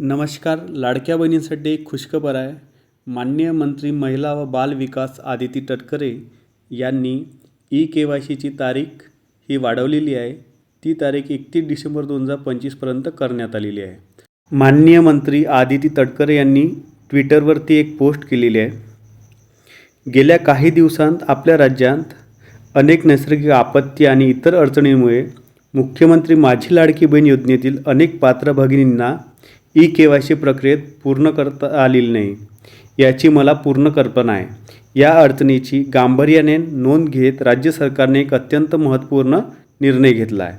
नमस्कार लाडक्या बहिणींसाठी एक खुशखबर आहे. माननीय मंत्री महिला व बाल विकास आदिती तटकरे यांनी ई के वाय सीची तारीख ही वाढवलेली आहे. ती तारीख एकतीस डिसेंबर दोन हजार पंचवीसपर्यंत करण्यात आलेली आहे. माननीय मंत्री आदिती तटकरे यांनी ट्विटरवरती एक पोस्ट केलेली आहे. गेल्या काही दिवसांत आपल्या राज्यात अनेक नैसर्गिक आपत्ती आणि इतर अडचणींमुळे मुख्यमंत्री माझी लाडकी बहीण योजनेतील अनेक पात्र भगिनींना ई के वाय सी प्रक्रियेत पूर्ण करता आलेली नाही. याची मला पूर्ण कल्पना आहे. या अडचणीची गांभीर्याने नोंद घेत राज्य सरकारने एक अत्यंत महत्त्वपूर्ण निर्णय घेतला आहे.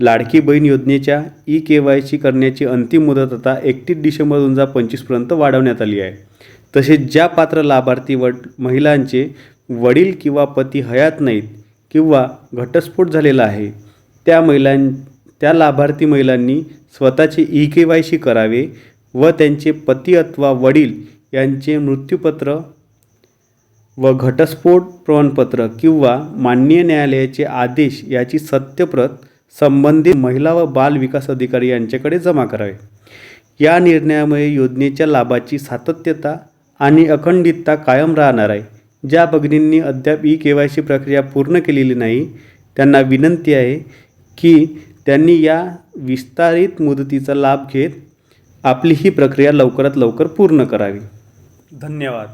लाडकी बहीण योजनेच्या ई के वाय सी करण्याची अंतिम मुदत आता एकतीस डिसेंबर दोन हजार पंचवीसपर्यंत वाढवण्यात आली आहे. तसेच ज्या पात्र लाभार्थी वड महिलांचे वडील किंवा पती हयात नाहीत किंवा घटस्फोट झालेला आहे त्या महिलां त्या लाभार्थी महिलांनी स्वतःचे ई के वाय सी करावे व त्यांचे पती अथवा वडील यांचे मृत्यूपत्र व घटस्फोट प्रमाणपत्र किंवा माननीय न्यायालयाचे आदेश याची सत्यप्रत संबंधित महिला व बाल विकास अधिकारी यांच्याकडे जमा करावे. या निर्णयामुळे योजनेच्या लाभाची सातत्यता आणि अखंडितता कायम राहणार आहे. ज्या भगिनींनी अद्याप ई के वाय सी प्रक्रिया पूर्ण केलेली नाही त्यांना विनंती आहे की त्यांनी या विस्तारित मुदतीचा लाभ घेत आपली ही प्रक्रिया लवकरात लवकर पूर्ण करावी. धन्यवाद.